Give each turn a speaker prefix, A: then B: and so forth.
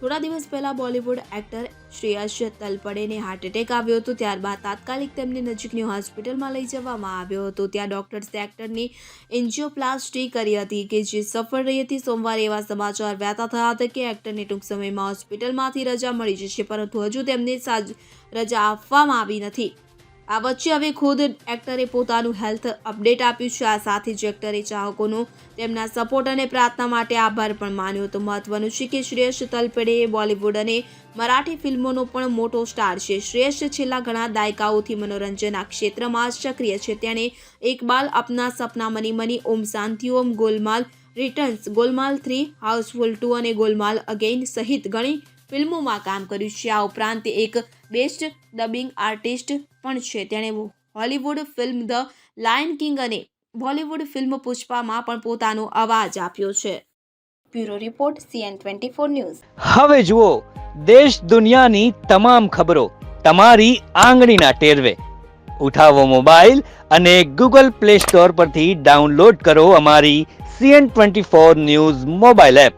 A: થોડા દિવસ પહેલા બોલિવૂડ એક્ટર શ્રેયસ તલપડેને હાર્ટ એટેક આવ્યો હતો, ત્યારબાદ તાત્કાલિક તેમને નજીકની હોસ્પિટલમાં લઈ જવામાં આવ્યો હતો. ત્યાં ડોક્ટર્સ એક્ટરની એન્જિયોપ્લાસ્ટી કરી હતી કે જે સફળ રહી હતી. સોમવારે એવા સમાચાર વહેતા થયા હતા કે એક્ટરને ટૂંક સમયમાં હોસ્પિટલમાંથી રજા મળી જશે, પરંતુ હજુ તેમને સાજ, રજા આપવામાં આવી નથી. આ વચ્ચે હવે ખુદ એક્ટરે પોતાનું હેલ્થ અપડેટ આપ્યું છે. આ સાથે જ એક્ટરે ચાહકોનો તેમના સપોર્ટ અને પ્રાર્થના માટે આભાર પણ માન્યો હતો. મહત્વનું છે કે શ્રેયસ તલપેડે બોલિવૂડ અને મરાઠી ફિલ્મોનો પણ મોટો સ્ટાર છે. શ્રેયસ છેલ્લા ઘણા દાયકાઓથી મનોરંજનના ક્ષેત્રમાં સક્રિય છે. તેણે એક બાલ Apna Sapna money money, Om Shanti, Om Golmaal returns Golmaal three Housefull two અને ગોલમાલ અગેઇન સહિત ઘણી ફિલ્મોમાં કામ કર્યું છે. આ ઉપરાંત એક બેસ્ટ ડબિંગ આર્ટિસ્ટ પણ છે. તેણે Hollywood film the lion king અને બોલિવૂડ ફિલ્મ પુષ્પામાં પણ પોતાનો અવાજ આપ્યો છે. Bureau report, CN twenty four news.
B: હવે જુઓ, દેશ દુનિયાની તમામ ખબરો તમારી આંગળીના ટેરવે. ઉઠાવો મોબાઈલ અને ગૂગલ પ્લે સ્ટોર પરથી ડાઉનલોડ કરો અમારી CN twenty four news mobile app.